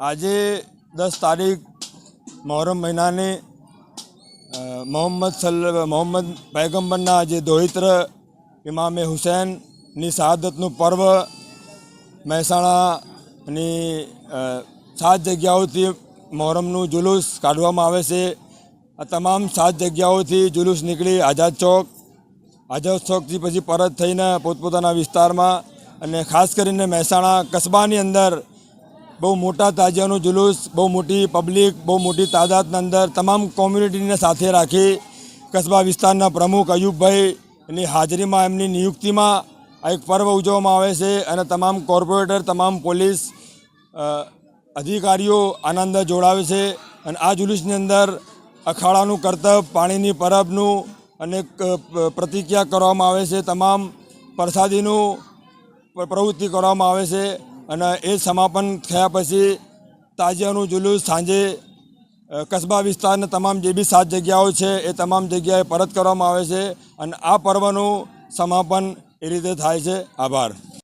આજે દસ તારીખ મોહરમ મહિનાની મોહમ્મદ સલ મોહમ્મદ પૈગંબરના જે દોહિત્ર ઇમામે હુસૈનની શહાદતનું પર્વ મહેસાણાની સાત જગ્યાઓથી મોહરમનું જુલુસ કાઢવામાં આવે છે. આ તમામ સાત જગ્યાઓથી જુલુસ નીકળી આઝાદ ચોક, આઝાદ ચોકથી પછી પરત થઈને પોતપોતાના વિસ્તારમાં અને ખાસ કરીને મહેસાણા કસ્બાની અંદર બહુ મોટા તાજિયાનો જુલુસ, બહુ મોટી પબ્લિક બહુ મોટી તાદાદના અંદર તમામ કોમ્યુનિટીને સાથે રાખી કસ્બા વિસ્તારના પ્રમુખ અયુબભાઈની હાજરીમાં, એમની નિયુક્તિમાં આ એક પર્વ ઉજવવામાં આવે છે અને તમામ કોર્પોરેટર તમામ પોલીસ અધિકારીઓ આના અંદર જોડાવે છે અને આ જુલુસની અંદર અખાડાનું કરતબ પાણીની પરબનું અને પ્રતિક્રિયા કરવામાં આવે છે, તમામ પ્રસાદીનું પ્રવૃત્તિ કરવામાં આવે છે. અને એ સમાપન થયા પછી તાજિયાનું જુલુસ સાંજે કસ્બા વિસ્તારના તમામ જે બી સાત જગ્યાઓ છે, એ તમામ જગ્યાએ પરત કરવામાં આવે છે અને આ પર્વનું સમાપન એ રીતે થાય છે. આભાર.